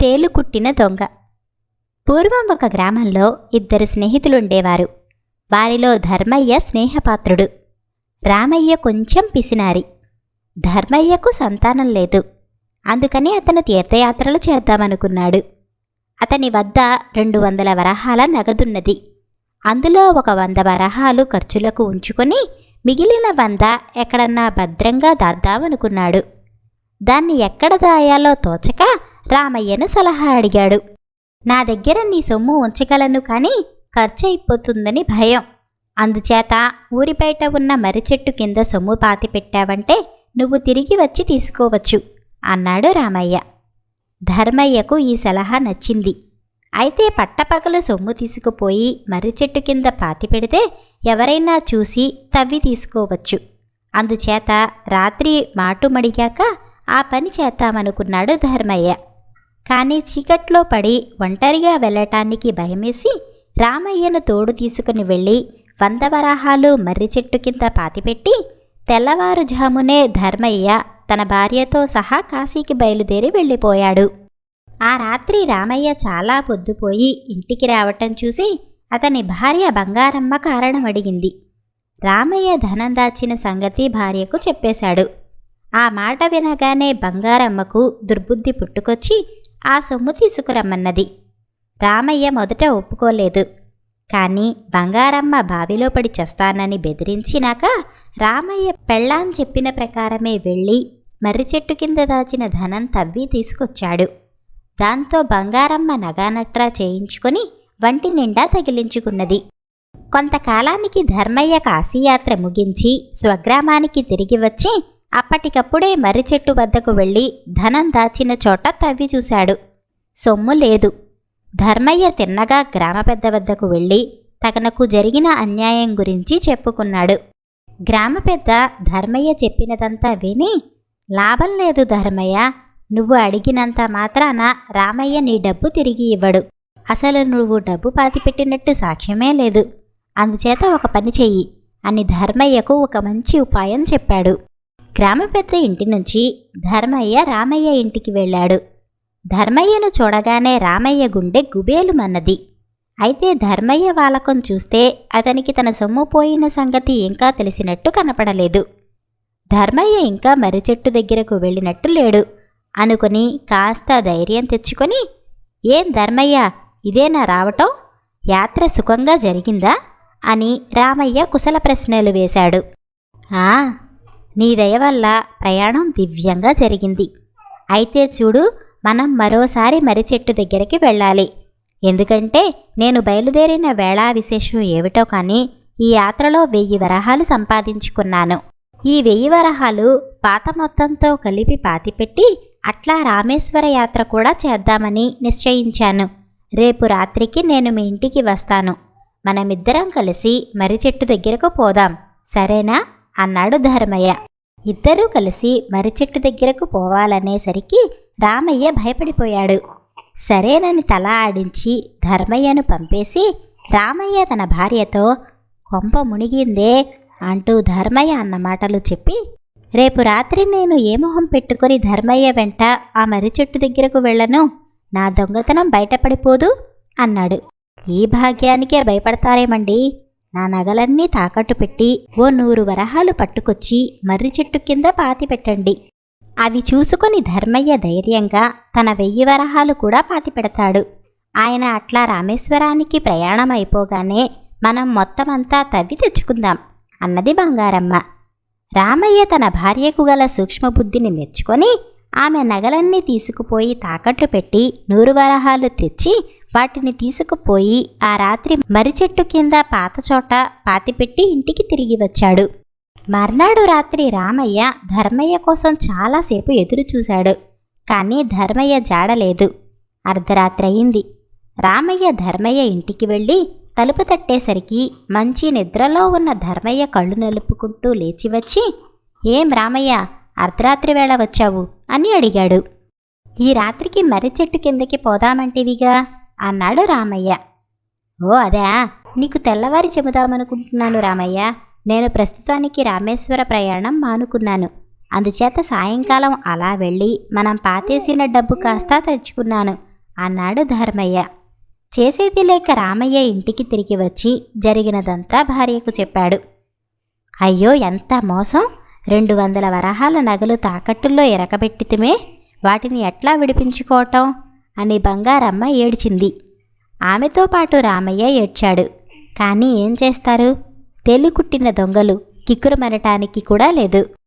తేలు కుట్టిన దొంగ. పూర్వం ఒక గ్రామంలో ఇద్దరు స్నేహితులుండేవారు. వారిలో ధర్మయ్య స్నేహపాత్రుడు. రామయ్య కొంచెం పిసినారి. ధర్మయ్యకు సంతానం లేదు. అందుకని అతను తీర్థయాత్రలు చేద్దామనుకున్నాడు. అతని వద్ద రెండు వందల వరహాల నగదున్నది. అందులో ఒక వంద వరహాలు ఖర్చులకు ఉంచుకొని మిగిలిన వంద ఎక్కడన్నా భద్రంగా దాద్దామనుకున్నాడు. దాన్ని ఎక్కడ దాయాలో తోచక రామయ్యను సలహా అడిగాడు. నా దగ్గర నీ సొమ్ము ఉంచగలను కానీ ఖర్చయిపోతుందని భయం. అందుచేత ఊరి బయట ఉన్న మర్రి చెట్టు కింద సొమ్ము పాతి పెట్టావంటే నువ్వు తిరిగి వచ్చి తీసుకోవచ్చు అన్నాడు రామయ్య. ధర్మయ్యకు ఈ సలహా నచ్చింది. అయితే పట్టపగలు సొమ్ము తీసుకుపోయి మర్రి చెట్టు కింద పాతి పెడితే ఎవరైనా చూసి తవ్వి తీసుకోవచ్చు. అందుచేత రాత్రి మాటుమడిగాక ఆ పని చేద్దామనుకున్నాడు ధర్మయ్య. కానీ చీకట్లో పడి ఒంటరిగా వెళ్ళటానికి భయమేసి రామయ్యను తోడు తీసుకుని వెళ్ళి వంద వరాహాలు మర్రి చెట్టు కింద పాతిపెట్టి తెల్లవారుజామునే ధర్మయ్య తన భార్యతో సహా కాశీకి బయలుదేరి వెళ్ళిపోయాడు. ఆ రాత్రి రామయ్య చాలా పొద్దుపోయి ఇంటికి రావటం చూసి అతని భార్య బంగారమ్మ కారణం అడిగింది. రామయ్య ధనం దాచిన సంగతి భార్యకు చెప్పేశాడు. ఆ మాట వినగానే బంగారమ్మకు దుర్బుద్ధి పుట్టుకొచ్చి ఆ సొమ్ము తీసుకురమ్మన్నది. రామయ్య మొదట ఒప్పుకోలేదు. కానీ బంగారమ్మ బావిలో పడి చేస్తానని బెదిరించినాక రామయ్య పెళ్ళాం చెప్పిన ప్రకారమే వెళ్ళి మర్రి చెట్టు కింద దాచిన ధనం తవ్వి తీసుకొచ్చాడు. దాంతో బంగారమ్మ నగానట్రా చేయించుకొని వంటి నిండా తగిలించుకున్నది. కొంతకాలానికి ధర్మయ్య కాశీయాత్ర ముగించి స్వగ్రామానికి తిరిగి వచ్చి అప్పటికప్పుడే మర్రి చెట్టు వద్దకు వెళ్ళి ధనం దాచిన చోట తవ్వి చూశాడు. సొమ్ము లేదు. ధర్మయ్య తిన్నగా గ్రామ పెద్ద వద్దకు వెళ్ళి తనకు జరిగిన అన్యాయం గురించి చెప్పుకున్నాడు. గ్రామ పెద్ద ధర్మయ్య చెప్పినదంతా విని లాభం లేదు ధర్మయ్య. నువ్వు అడిగినంత మాత్రాన రామయ్య నీ డబ్బు తిరిగి ఇవ్వడు. అసలు నువ్వు డబ్బు పాతిపెట్టినట్టు సాక్ష్యమే లేదు. అందుచేత ఒక పని చెయ్యి అని ధర్మయ్యకు ఒక మంచి ఉపాయం చెప్పాడు. గ్రామ పెద్ద ఇంటి నుంచి ధర్మయ్య రామయ్య ఇంటికి వెళ్ళాడు. ధర్మయ్యను చూడగానే రామయ్య గుండె గుబేలుమన్నది. అయితే ధర్మయ్య వాలకం చూస్తే అతనికి తన సొమ్ము పోయిన సంగతి ఇంకా తెలిసినట్టు కనపడలేదు. ధర్మయ్య ఇంకా మర్రి చెట్టు దగ్గరకు వెళ్ళినట్టు లేడు. అనుకుని కాస్త ధైర్యం తెచ్చుకొని ఏం ధర్మయ్య ఇదేనా రావటం? యాత్ర సుఖంగా జరిగిందా? అని రామయ్య కుశల ప్రశ్నలు వేశాడు. ఆ నీ దయ వల్ల ప్రయాణం దివ్యంగా జరిగింది. అయితే చూడు మనం మరోసారి మర్రి చెట్టు దగ్గరికి వెళ్ళాలి. ఎందుకంటే నేను బయలుదేరిన వేళా విశేషం ఏమిటో కానీ ఈ యాత్రలో వెయ్యి వరహాలు సంపాదించుకున్నాను. ఈ వెయ్యి వరహాలు పాత మొత్తంతో కలిపి పాతిపెట్టి అట్లా రామేశ్వర యాత్ర కూడా చేద్దామని నిశ్చయించాను. రేపు రాత్రికి నేను మీ ఇంటికి వస్తాను. మనమిద్దరం కలిసి మర్రి చెట్టు దగ్గరకు పోదాం. సరేనా? అన్నాడు ధర్మయ్య. ఇద్దరూ కలిసి మర్రి చెట్టు దగ్గరకు పోవాలనేసరికి రామయ్య భయపడిపోయాడు. సరేనని తల ఆడించి ధర్మయ్యను పంపేసి రామయ్య తన భార్యతో కొంప మునిగిందే అంటూ ధర్మయ్య అన్న మాటలు చెప్పి రేపు రాత్రి నేను ఏ మొహం పెట్టుకొని ధర్మయ్య వెంట ఆ మర్రి చెట్టు దగ్గరకు వెళ్ళను? నా దొంగతనం బయటపడిపోదు అన్నాడు. ఈ భాగ్యానికే భయపడతారేమండి? నా నగలన్నీ తాకట్టు పెట్టి ఓ నూరు వరహాలు పట్టుకొచ్చి మర్రి చెట్టు కింద పాతి పెట్టండి. అవి చూసుకొని ధర్మయ్య ధైర్యంగా తన వెయ్యి వరహాలు కూడా పాతి పెడతాడు. ఆయన అట్లా రామేశ్వరానికి ప్రయాణం అయిపోగానే మనం మొత్తమంతా తవ్వి తెచ్చుకుందాం అన్నది బంగారమ్మ. రామయ్య తన భార్యకు గల సూక్ష్మబుద్ధిని మెచ్చుకొని ఆమె నగలన్నీ తీసుకుపోయి తాకట్టు పెట్టి నూరు వరహాలు తెచ్చి వాటిని తీసుకుపోయి ఆ రాత్రి మర్రి చెట్టు కింద పాత చోట పాతిపెట్టి ఇంటికి తిరిగి వచ్చాడు. మర్నాడు రాత్రి రామయ్య ధర్మయ్య కోసం చాలాసేపు ఎదురు చూశాడు. కానీ ధర్మయ్య జాడలేదు. అర్ధరాత్రి అయింది. రామయ్య ధర్మయ్య ఇంటికి వెళ్ళి తలుపు తట్టేసరికి మంచి నిద్రలో ఉన్న ధర్మయ్య కళ్ళు నలుపుకుంటూ లేచి వచ్చి ఏం రామయ్య అర్ధరాత్రి వేళ వచ్చావు? అని అడిగాడు. ఈ రాత్రికి మర్రి చెట్టు కిందకి పోదామంటివిగా? అన్నాడు రామయ్య. ఓ అదా నీకు తెల్లవారి చెబుదామనుకుంటున్నాను రామయ్య. నేను ప్రస్తుతానికి రామేశ్వర ప్రయాణం మానుకున్నాను. అందుచేత సాయంకాలం అలా వెళ్ళి మనం పాతేసిన డబ్బు కాస్త తెచ్చుకున్నాను అన్నాడు ధర్మయ్య. చేసేది లేక రామయ్య ఇంటికి తిరిగి వచ్చి జరిగినదంతా భార్యకు చెప్పాడు. అయ్యో ఎంత మోసం! రెండు వందల వరహాల నగలు తాకట్టుల్లో ఎరకబెట్టితమే. వాటిని ఎట్లా విడిపించుకోవటం? అని బంగారమ్మ ఏడ్చింది. ఆమెతో పాటు రామయ్య ఏడ్చాడు. కానీ ఏం చేస్తారు? తేలికుట్టిన దొంగలు కిక్కురుమనటానికి కూడా లేదు.